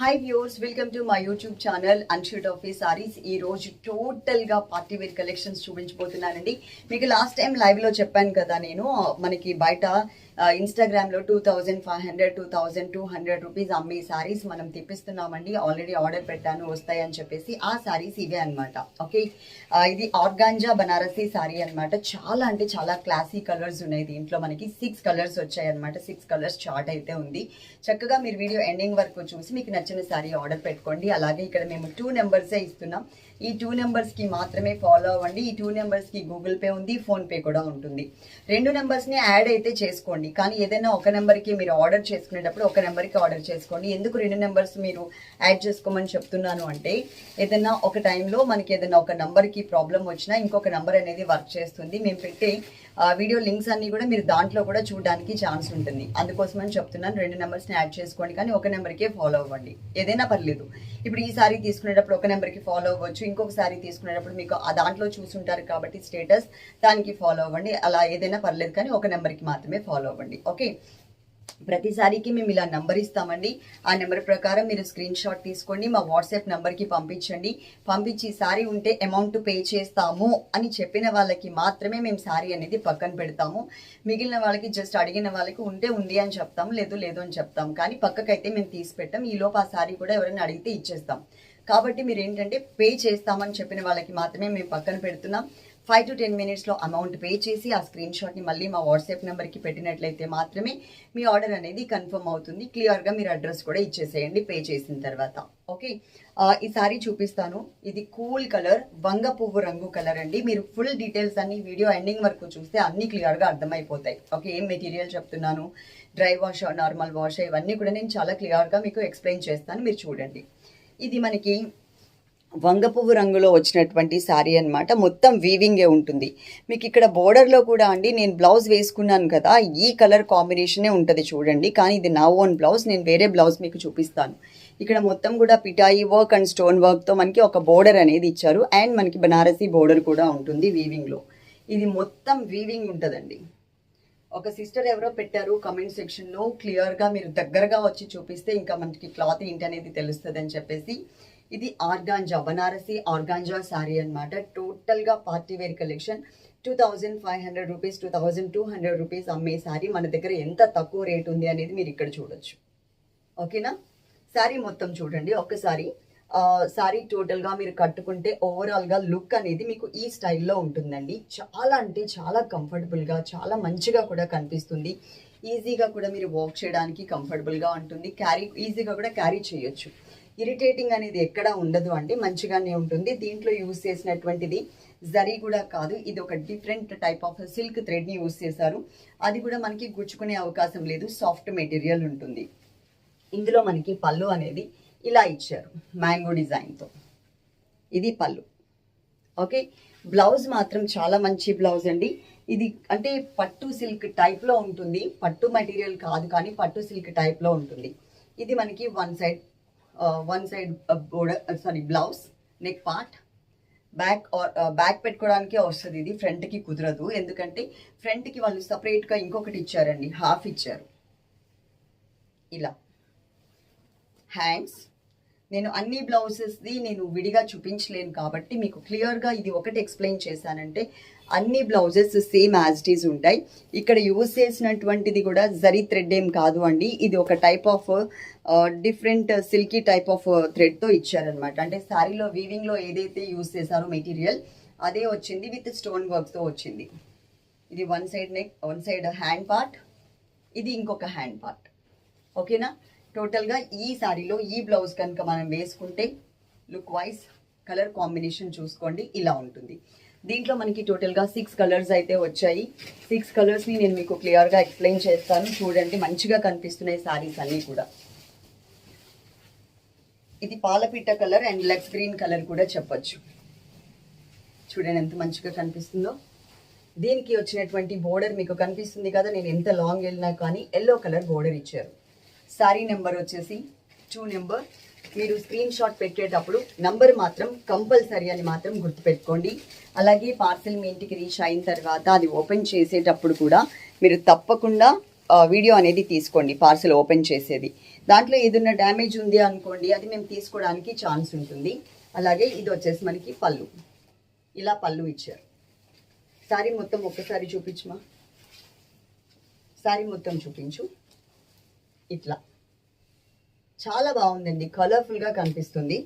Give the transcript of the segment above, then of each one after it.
Hi viewers welcome to my YouTube channel అన్షూట్ office saris ఈ రోజు టోటల్గా పార్టీ వేర్ కలెక్షన్స్ చూపించబోతున్నానండి. మీకు లాస్ట్ టైం లైవ్లో చెప్పాను కదా నేను మనకి బయట ఇన్స్టాగ్రామ్లో two thousand five hundred two thousand two hundred rupees అమ్మే శారీస్ మనం తెప్పిస్తున్నామండి. ఆల్రెడీ ఆర్డర్ పెట్టాను వస్తాయి అని చెప్పేసి ఆ శారీస్ ఇవే అనమాట ఓకే ఇది ఆర్గాంజా బనారసీ సారీ అన్నమాట. చాలా అంటే చాలా క్లాసీ కలర్స్ ఉన్నాయి. దీంట్లో మనకి సిక్స్ కలర్స్ వచ్చాయి అనమాట సిక్స్ కలర్స్ చార్ట్ అయితే ఉంది. చక్కగా మీరు వీడియో ఎండింగ్ వరకు చూసి మీకు నచ్చిన సారీ ఆర్డర్ పెట్టుకోండి. అలాగే ఇక్కడ మేము టూ నెంబర్సే ఇస్తున్నాం. ఈ టూ నెంబర్స్కి మాత్రమే ఫాలో అవ్వండి. ఈ టూ నెంబర్స్కి గూగుల్ పే ఉంది ఫోన్పే కూడా ఉంటుంది. రెండు నెంబర్స్ని యాడ్ అయితే చేసుకోండి. కానీ ఏదైనా ఒక నెంబర్కి మీరు ఆర్డర్ చేసుకునేటప్పుడు ఒక నెంబర్కి ఆర్డర్ చేసుకోండి. ఎందుకు రెండు నెంబర్స్ మీరు యాడ్ చేసుకోమని చెప్తున్నాను అంటే ఏదైనా ఒక టైంలో మనకి ఏదైనా ఒక నెంబర్కి ప్రాబ్లం వచ్చినా ఇంకొక నెంబర్ అనేది వర్క్ చేస్తుంది. మేము పెట్టే వీడియో లింక్స్ అన్ని కూడా మీరు దాంట్లో కూడా చూడడానికి ఛాన్స్ ఉంటుంది. అందుకోసమని చెప్తున్నాను రెండు నెంబర్స్ని యాడ్ చేసుకోండి కానీ ఒక నెంబర్కే ఫాలో అవ్వండి. ఏదైనా పర్లేదు. ఇప్పుడు ఈ సారీ తీసుకునేటప్పుడు ఒక నెంబర్కి ఫాలో అవ్వచ్చు. ఇంకొక సారీ తీసుకునేటప్పుడు మీకు ఆ దాంట్లో చూసుంటారు కాబట్టి స్టేటస్ దానికి ఫాలో అవ్వండి. అలా ఏదైనా పర్లేదు కానీ ఒక నెంబర్కి మాత్రమే ఫాలో అవ్వండి. ఓకే? ప్రతిసారికి మేము ఇలా నంబర్ ఇస్తామండి. ఆ నెంబర్ ప్రకారం మీరు స్క్రీన్ షాట్ తీసుకోండి మా వాట్సాప్ నెంబర్కి పంపించండి. పంపించి సారీ ఉంటే అమౌంట్ పే చేస్తాము అని చెప్పిన వాళ్ళకి మాత్రమే మేము సారీ అనేది పక్కన పెడతాము. మిగిలిన వాళ్ళకి జస్ట్ అడిగిన వాళ్ళకి ఉంటే ఉంది అని చెప్తాము లేదు లేదు అని చెప్తాం. కానీ పక్కకైతే మేము తీసి పెట్టాం. ఈలోపు ఆ సారీ కూడా ఎవరైనా అడిగితే ఇచ్చేస్తాం. కాబట్టి మీరు ఏంటంటే పే చేస్తామని చెప్పిన వాళ్ళకి మాత్రమే మేము పక్కన పెడుతున్నాం. ఫైవ్ టు టెన్ మినిట్స్లో అమౌంట్ పే చేసి ఆ స్క్రీన్ షాట్ని మళ్ళీ మా వాట్సాప్ నెంబర్కి పెట్టినట్లయితే మాత్రమే మీ ఆర్డర్ అనేది కన్ఫర్మ్ అవుతుంది. క్లియర్గా మీరు అడ్రస్ కూడా ఇచ్చేసేయండి పే చేసిన తర్వాత. ఓకే ఈ సారీ చూపిస్తాను. ఇది కూల్ కలర్ వంగ పువ్వు రంగు కలర్ అండి. మీరు ఫుల్ డీటెయిల్స్ అన్ని వీడియో ఎండింగ్ వరకు చూస్తే అన్ని క్లియర్గా అర్థమైపోతాయి. ఓకే ఏం మెటీరియల్ చెప్తున్నాను? డ్రై వాష్ నార్మల్ వాష్ ఇవన్నీ కూడా నేను చాలా క్లియర్గా మీకు ఎక్స్ప్లెయిన్ చేస్తాను. మీరు చూడండి. ఇది మనకి వంగపువ్వు రంగులో వచ్చినటువంటి శారీ అన్నమాట. మొత్తం వీవింగే ఉంటుంది. మీకు ఇక్కడ బోర్డర్లో కూడా అండి నేను బ్లౌజ్ వేసుకున్నాను కదా ఈ కలర్ కాంబినేషనే ఉంటుంది చూడండి. కానీ ఇది నా ఓన్ బ్లౌజ్ నేను వేరే బ్లౌజ్ మీకు చూపిస్తాను. ఇక్కడ మొత్తం కూడా పిటాయి వర్క్ అండ్ స్టోన్ వర్క్తో మనకి ఒక బోర్డర్ అనేది ఇచ్చారు. అండ్ మనకి బనారసీ బోర్డర్ కూడా ఉంటుంది వీవింగ్లో ఇది మొత్తం వీవింగ్ ఉంటుందండి. ఒక సిస్టర్ ఎవరో పెట్టారు కమెంట్ సెక్షన్లో క్లియర్గా మీరు దగ్గరగా వచ్చి చూపిస్తే ఇంకా మనకి క్లాత్ ఏంటి అనేది తెలుస్తుంది అని చెప్పేసి. ఇది ఆర్గాంజా బనారసి ఆర్గాంజా శారీ అనమాట టోటల్గా party wear collection. Two thousand five hundred rupees two thousand two hundred rupees అమ్మే శారీ మన దగ్గర ఎంత తక్కువ రేట్ ఉంది అనేది మీరు ఇక్కడ చూడొచ్చు. ఓకేనా? శారీ మొత్తం చూడండి. ఒక్కసారి శారీ టోటల్గా మీరు కట్టుకుంటే ఓవరాల్గా లుక్ అనేది మీకు ఈ స్టైల్లో ఉంటుందండి. చాలా అంటే చాలా కంఫర్టబుల్గా చాలా మంచిగా కూడా కనిపిస్తుంది. ఈజీగా కూడా మీరు వాక్ చేయడానికి కంఫర్టబుల్గా ఉంటుంది. క్యారీ ఈజీగా కూడా క్యారీ చేయొచ్చు. ఇరిటేటింగ్ అనేది ఎక్కడ ఉండదు అంటే మంచిగానే ఉంటుంది. దీంట్లో యూస్ చేసినటువంటిది జరీ కూడా కాదు. ఇది ఒక డిఫరెంట్ టైప్ ఆఫ్ సిల్క్ థ్రెడ్ని యూస్ చేశారు. అది కూడా మనకి గుచ్చుకునే అవకాశం లేదు. సాఫ్ట్ మెటీరియల్ ఉంటుంది. ఇందులో మనకి పళ్ళు అనేది ఇలా ఇచ్చారు మ్యాంగో డిజైన్తో. ఇది పళ్ళు. ఓకే? బ్లౌజ్ మాత్రం చాలా మంచి బ్లౌజ్ అండి. ఇది అంటే పట్టు సిల్క్ టైప్లో ఉంటుంది. పట్టు మెటీరియల్ కాదు కానీ పట్టు సిల్క్ టైప్లో ఉంటుంది. ఇది మనకి one side one side border saree blouse neck part back back పెట్టుకోవడానికి వస్తుంది ఇది. ఫ్రంట్కి కుదరదు. ఎందుకంటే ఫ్రంట్కి వాళ్ళు సపరేట్గా ఇంకొకటి ఇచ్చారండి. హాఫ్ ఇచ్చారు. ఇలా. హ్యాండ్స్. నేను అన్ని బ్లౌజెస్ది నేను విడిగా చూపించలేను కాబట్టి మీకు క్లియర్గా ఇది ఒకటి ఎక్స్ప్లెయిన్ చేశానంటే అన్ని బ్లౌజెస్ సేమ్ యాజ్ ఈజ్ ఉంటాయి. ఇక్కడ యూజ్ చేసినటువంటిది కూడా జరీ థ్రెడ్ ఏం కాదు అండి. ఇది ఒక type of different silky type of థ్రెడ్తో ఇచ్చారనమాట అంటే శారీలో వీవింగ్లో ఏదైతే యూజ్ చేశారో మెటీరియల్ అదే వచ్చింది విత్ స్టోన్ వర్క్తో వచ్చింది. ఇది one side neck one side hand part ఇది ఇంకొక హ్యాండ్ పార్ట్ ఓకేనా? టోటల్గా ఈ శారీలో ఈ బ్లౌజ్ కనుక మనం వేసుకుంటే లుక్ వైజ్ కలర్ కాంబినేషన్ చూసుకోండి ఇలా ఉంటుంది. దీంట్లో మనకి టోటల్గా సిక్స్ కలర్స్ అయితే వచ్చాయి. సిక్స్ కలర్స్ని నేను మీకు క్లియర్గా ఎక్స్ప్లెయిన్ చేస్తాను. చూడండి మంచిగా కనిపిస్తున్నాయి శారీస్ అన్నీ కూడా. ఇది పాలపిట్ట colour and leg green colour కూడా చెప్పచ్చు. చూడండి ఎంత మంచిగా కనిపిస్తుందో. దీనికి వచ్చినటువంటి బోర్డర్ మీకు కనిపిస్తుంది కదా నేను ఎంత లాంగ్ వెళ్ళినా కానీ ఎల్లో కలర్ బోర్డర్ ఇచ్చారు. శారీ నెంబర్ వచ్చేసి టూ నెంబర్. మీరు స్క్రీన్ షాట్ పెట్టేటప్పుడు నంబర్ మాత్రం కంపల్సరీ అని మాత్రం గుర్తుపెట్టుకోండి. అలాగే పార్సిల్ మీ ఇంటికి రీచ్ అయిన తర్వాత అది ఓపెన్ చేసేటప్పుడు కూడా మీరు తప్పకుండా వీడియో అనేది తీసుకోండి పార్సిల్ ఓపెన్ చేసేది. దాంట్లో ఏదైనా డ్యామేజ్ ఉంది అనుకోండి అది మేము తీసుకోవడానికి ఛాన్స్ ఉంటుంది. అలాగే ఇది వచ్చేసి మనకి పళ్ళు. ఇలా పళ్ళు ఇచ్చారు. సారీ మొత్తం ఒక్కసారి చూపించమా? సారీ మొత్తం చూపించు. ఇట్లా. చాలా బాగుందండి కలర్ఫుల్గా కనిపిస్తుంది.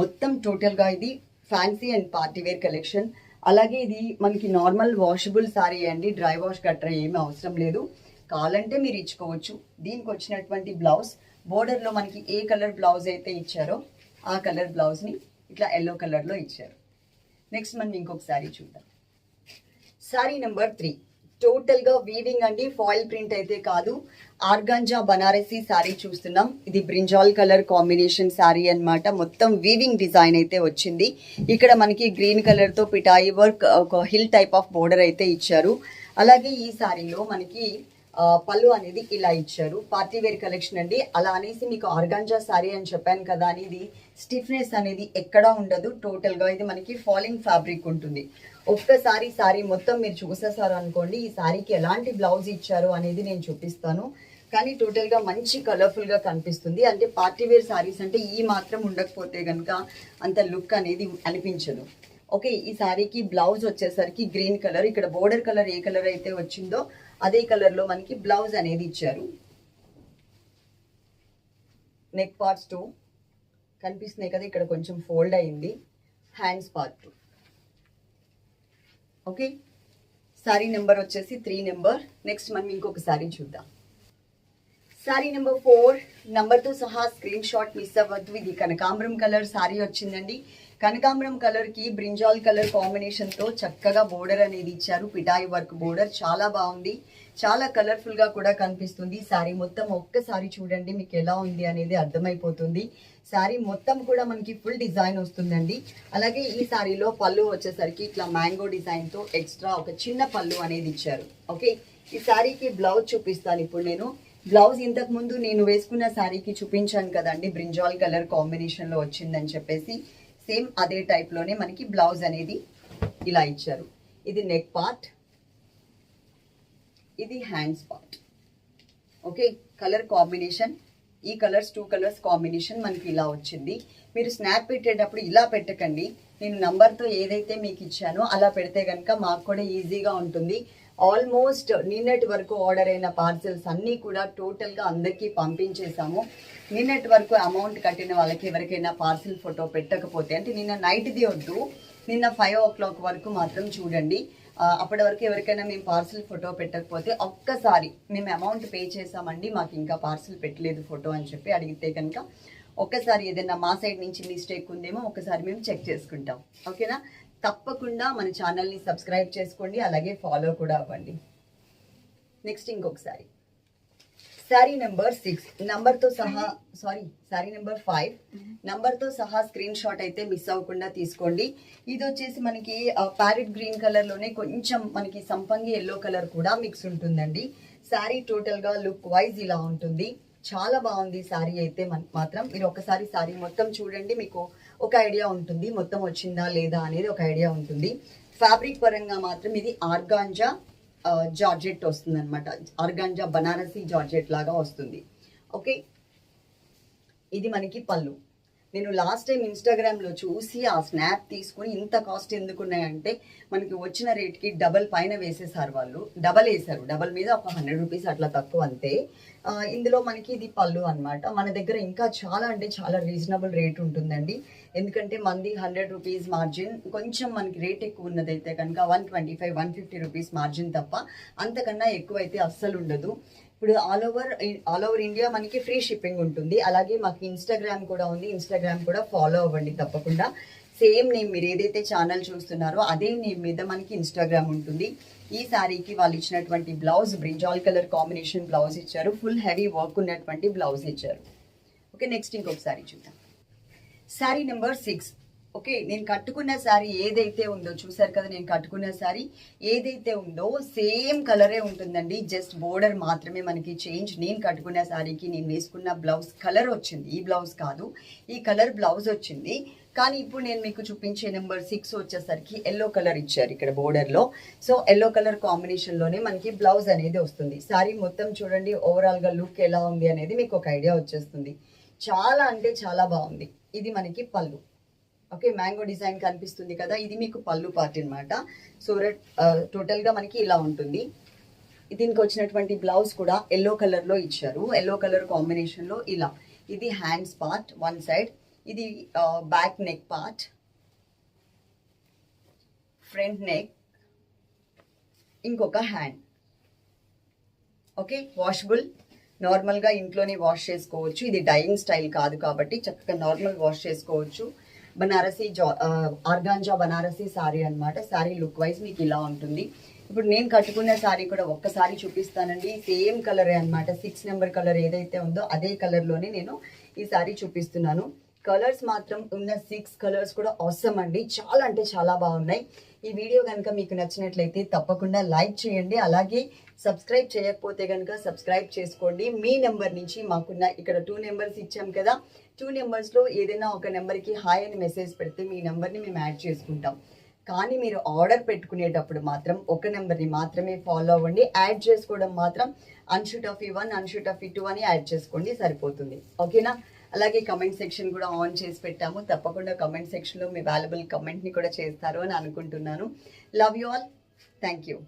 మొత్తం టోటల్గా ఇది fancy and party wear collection అలాగే ఇది మనకి నార్మల్ వాషబుల్ సారీ అండి డ్రై వాష్ గట్రా ఏమీ అవసరం లేదు. కావాలంటే మీరు ఇచ్చుకోవచ్చు. దీనికి వచ్చినటువంటి బ్లౌజ్ బోర్డర్లో మనకి ఏ కలర్ బ్లౌజ్ అయితే ఇచ్చారో ఆ కలర్ బ్లౌజ్ని ఇట్లా ఎల్లో కలర్లో ఇచ్చారు. నెక్స్ట్ మనం ఇంకొక శారీ చూద్దాం. శారీ నెంబర్ త్రీ టోటల్గా వీవింగ్ అండి ఫాయిల్ ప్రింట్ అయితే కాదు. ఆర్గాంజా బనారసీ సారీ చూస్తున్నాం. ఇది బ్రింజాల్ కలర్ కాంబినేషన్ శారీ అన్నమాట. మొత్తం వీవింగ్ డిజైన్ అయితే వచ్చింది. ఇక్కడ మనకి గ్రీన్ కలర్తో పిఠాయి పిటాయి వర్క్ ఒక హిల్ టైప్ ఆఫ్ బోర్డర్ అయితే ఇచ్చారు. అలాగే ఈ శారీలో మనకి పళ్ళు అనేది ఇలా ఇచ్చారు. పార్టీ వేర్ కలెక్షన్ అండి. అలా అనేసి మీకు ఆర్గాంజా సారీ అని చెప్పాను కదా అని ఇది స్టిఫ్నెస్ అనేది ఎక్కడా ఉండదు. టోటల్గా ఇది మనకి ఫాలింగ్ ఫ్యాబ్రిక్ ఉంటుంది. ఒక్కసారి శారీ మొత్తం మీరు చూసేసారు అనుకోండి ఈ శారీకి ఎలాంటి బ్లౌజ్ ఇచ్చారు అనేది నేను చూపిస్తాను. కానీ టోటల్గా మంచి కలర్ఫుల్గా కనిపిస్తుంది. అంటే పార్టీ వేర్ సారీస్ అంటే ఈ మాత్రం ఉండకపోతే కనుక అంత లుక్ అనేది అనిపించదు. ఓకే ఈ సారీకి బ్లౌజ్ వచ్చేసరికి గ్రీన్ కలర్ ఇక్కడ బోర్డర్ కలర్ ఏ కలర్ అయితే వచ్చిందో అదే కలర్లో మనకి బ్లౌజ్ అనేది ఇచ్చారు. నెక్ పార్ట్స్ టూ కనిపిస్తున్నాయి కదా ఇక్కడ కొంచెం ఫోల్డ్ అయింది. Hands part two okay saree number వచ్చేసి త్రీ నెంబర్ నెక్స్ట్ మనం ఇంకొక సారీ చూద్దాం. Saree number four. నెంబర్తో సహా స్క్రీన్ షాట్ మిస్ అవ్వద్దు. ఇది కనకాంబరం కలర్ సారీ వచ్చిందండి. కనకాంబరం కలర్కి బ్రింజాల్ కలర్ కాంబినేషన్తో చక్కగా బోర్డర్ అనేది ఇచ్చారు. పిటాయి వర్క్ బోర్డర్ చాలా బాగుంది. చాలా కలర్ఫుల్గా కూడా కనిపిస్తుంది. సారీ మొత్తం ఒక్కసారి చూడండి మీకు ఎలా ఉంది అనేది అర్థమైపోతుంది. శారీ మొత్తం కూడా మనకి ఫుల్ డిజైన్ వస్తుందండి. అలాగే ఈ శారీలో పళ్ళు వచ్చేసరికి ఇట్లా మ్యాంగో డిజైన్తో ఎక్స్ట్రా ఒక చిన్న పళ్ళు అనేది ఇచ్చారు. ఓకే ఈ శారీకి బ్లౌజ్ చూపిస్తాను ఇప్పుడు నేను. బ్లౌజ్ ఇంతకు ముందు నేను వేసుకున్న శారీకి చూపించాను కదండి బ్రింజాల్ కలర్ కాంబినేషన్లో వచ్చిందని చెప్పేసి సేమ్ అదే టైప్లోనే మనకి బ్లౌజ్ అనేది ఇలా ఇచ్చారు. ఇది నెక్ పార్ట్ ఇది hands part okay colour combination ఈ కలర్స్ టూ కలర్స్ కాంబినేషన్ మనకి ఇలా వచ్చింది. మీరు స్నాప్ పెట్టేటప్పుడు ఇలా పెట్టకండి. నేను నంబర్తో ఏదైతే మీకు ఇచ్చానో అలా పెడితే కనుక మాకు కూడా ఈజీగా ఉంటుంది. ఆల్మోస్ట్ నిన్నటి వరకు ఆర్డర్ అయిన పార్సెల్స్ అన్నీ కూడా టోటల్గా అందరికీ పంపించేసాము నిన్నటి వరకు అమౌంట్ కట్టిన వాళ్ళకి ఎవరికైనా పార్సిల్ ఫోటో పెట్టకపోతే అంటే నిన్న నైట్ది వద్దు నిన్న ఫైవ్ ఓ క్లాక్ వరకు మాత్రం చూడండి. అప్పటి వరకు ఎవరికైనా మేము పార్సిల్ ఫోటో పెట్టకపోతే ఒక్కసారి మేము అమౌంట్ పే చేసామండి మాకు ఇంకా పార్సిల్ పెట్టలేదు ఫోటో అని చెప్పి అడిగితే కనుక ఒక్కసారి ఏదైనా మా సైడ్ నుంచి మిస్టేక్ ఉందేమో ఒకసారి మేము చెక్ చేసుకుంటాం. ఓకేనా? తప్పకుండా మన ఛానల్ని సబ్స్క్రైబ్ చేసుకోండి అలాగే ఫాలో కూడా అవ్వండి. నెక్స్ట్ ఇంకొకసారి. శారీ నెంబర్ సిక్స్ నంబర్తో సహా సారీ శారీ నెంబర్ ఫైవ్ నంబర్తో సహా స్క్రీన్ షాట్ అయితే మిస్ అవ్వకుండా తీసుకోండి. ఇది వచ్చేసి మనకి ప్యారెట్ గ్రీన్ కలర్లోనే కొంచెం మనకి సంపంగి ఎల్లో కలర్ కూడా మిక్స్ ఉంటుందండి. శారీ టోటల్గా లుక్ వైజ్ ఇలా ఉంటుంది. చాలా బాగుంది శారీ అయితే మన- మాత్రం. మీరు ఒకసారి శారీ మొత్తం చూడండి మీకు ఒక ఐడియా ఉంటుంది మొత్తం వచ్చిందా లేదా అనేది ఒక ఐడియా ఉంటుంది. ఫ్యాబ్రిక్ పరంగా మాత్రం ఇది ఆర్గాంజా జార్జెట్ వస్తుంది అనమాట ఆర్గాంజా బనారసీ జార్జెట్ లాగా వస్తుంది. ఓకే? ఇది మనకి పళ్ళు. నేను లాస్ట్ టైం ఇన్స్టాగ్రామ్లో చూసి ఆ స్నాప్ తీసుకుని ఇంత కాస్ట్ ఎందుకున్నాయంటే మనకి వచ్చిన రేట్కి డబల్ పైన వేసేసారు వాళ్ళు. డబల్ వేసారు డబల్ మీద ఒక హండ్రెడ్ రూపీస్ అట్లా తక్కువ అంతే. ఇందులో మనకి ఇది పళ్ళు అన్నమాట. మన దగ్గర ఇంకా చాలా అంటే చాలా రీజనబుల్ రేట్ ఉంటుందండి. ఎందుకంటే మంది హండ్రెడ్ రూపీస్ మార్జిన్ కొంచెం మనకి రేట్ ఎక్కువ ఉన్నదైతే కనుక one twenty five one fifty rupees margin తప్ప అంతకన్నా ఎక్కువ అయితే అస్సలు ఉండదు. ఇప్పుడు all over all over India మనకి ఫ్రీ షిప్పింగ్ ఉంటుంది. అలాగే మాకు ఇన్స్టాగ్రామ్ కూడా ఉంది. ఇన్స్టాగ్రామ్ కూడా ఫాలో అవ్వండి తప్పకుండా. సేమ్ నేమ్ మీరు ఏదైతే ఛానల్ చూస్తున్నారో అదే నేమ్ మీద మనకి ఇన్స్టాగ్రామ్ ఉంటుంది. ఈ శారీకి వాళ్ళు ఇచ్చినటువంటి blouse brinjal colour combination blouse ఇచ్చారు. ఫుల్ హెవీ వర్క్ ఉన్నటువంటి బ్లౌజ్ ఇచ్చారు. ఓకే నెక్స్ట్ ఇంకొక శారీ చూద్దాం. Sari number six. ఓకే నేను కట్టుకున్న శారీ ఏదైతే ఉందో చూసారు కదా నేను కట్టుకున్న శారీ ఏదైతే ఉందో సేమ్ కలరే ఉంటుందండి. జస్ట్ బోర్డర్ మాత్రమే మనకి చేంజ్. నేను కట్టుకున్న శారీకి నేను వేసుకున్న బ్లౌజ్ కలర్ వచ్చింది. ఈ బ్లౌజ్ కాదు ఈ కలర్ బ్లౌజ్ వచ్చింది. కానీ ఇప్పుడు నేను మీకు చూపించే నెంబర్ సిక్స్ వచ్చేసరికి ఎల్లో కలర్ ఇచ్చారు ఇక్కడ బోర్డర్లో. సో ఎల్లో కలర్ కాంబినేషన్లోనే మనకి బ్లౌజ్ అనేది వస్తుంది. శారీ మొత్తం చూడండి ఓవరాల్గా లుక్ ఎలా ఉంది అనేది మీకు ఒక ఐడియా వచ్చేస్తుంది. చాలా అంటే చాలా బాగుంది. ఇది మనకి పళ్ళు. ఓకే మ్యాంగో డిజైన్ కనిపిస్తుంది కదా ఇది మీకు పళ్ళు పార్ట్ అనమాట సో టోటల్గా మనకి ఇలా ఉంటుంది. దీనికి వచ్చినటువంటి బ్లౌజ్ కూడా ఎల్లో కలర్లో ఇచ్చారు. ఎల్లో కలర్ కాంబినేషన్లో ఇలా. ఇది హ్యాండ్స్ పార్ట్ వన్ సైడ్ ఇది back neck part front neck ఇంకొక హ్యాండ్ ఓకే వాషబుల్ నార్మల్గా ఇంట్లోనే వాష్ చేసుకోవచ్చు. ఇది డైయింగ్ స్టైల్ కాదు కాబట్టి చక్కగా నార్మల్ వాష్ చేసుకోవచ్చు. బనారసీ జా ఆర్గాంజా బనారసీ శారీ అన్నమాట. శారీ లుక్ వైజ్ మీకు ఇలా ఉంటుంది. ఇప్పుడు నేను కట్టుకున్న శారీ కూడా ఒక్కసారి చూపిస్తానండి. సేమ్ కలరే అన్నమాట. సిక్స్ నెంబర్ కలర్ ఏదైతే ఉందో అదే కలర్లోనే నేను ఈ శారీ చూపిస్తున్నాను. కలర్స్ మాత్రం ఉన్న సిక్స్ కలర్స్ కూడా అవసరం అండి. చాలా అంటే చాలా బాగున్నాయి. ఈ వీడియో కనుక మీకు నచ్చినట్లయితే తప్పకుండా లైక్ చేయండి. అలాగే సబ్స్క్రైబ్ చేయకపోతే కనుక సబ్స్క్రైబ్ చేసుకోండి. మీ నెంబర్ నుంచి మాకున్న ఇక్కడ టూ నెంబర్స్ ఇచ్చాం కదా టూ నెంబర్స్లో ఏదైనా ఒక నెంబర్కి హాయ్ అని మెసేజ్ పెడితే మీ నెంబర్ని మేము యాడ్ చేసుకుంటాం. కానీ మీరు ఆర్డర్ పెట్టుకునేటప్పుడు మాత్రం ఒక నెంబర్ని మాత్రమే ఫాలో అవ్వండి. యాడ్ చేసుకోవడం మాత్రం అన్షూట్ ఆఫ్ ఈ వన్ అన్షూట్ ఆఫ్ ఈ టూ అని యాడ్ చేసుకోండి సరిపోతుంది. ఓకేనా అలాగే కమెంట్ సెక్షన్ కూడా ఆన్ చేసి పెట్టాము. తప్పకుండా కమెంట్ సెక్షన్లో మీ వాల్యుబుల్ కమెంట్ని కూడా చేస్తారు అని అనుకుంటున్నాను. Love you all thank you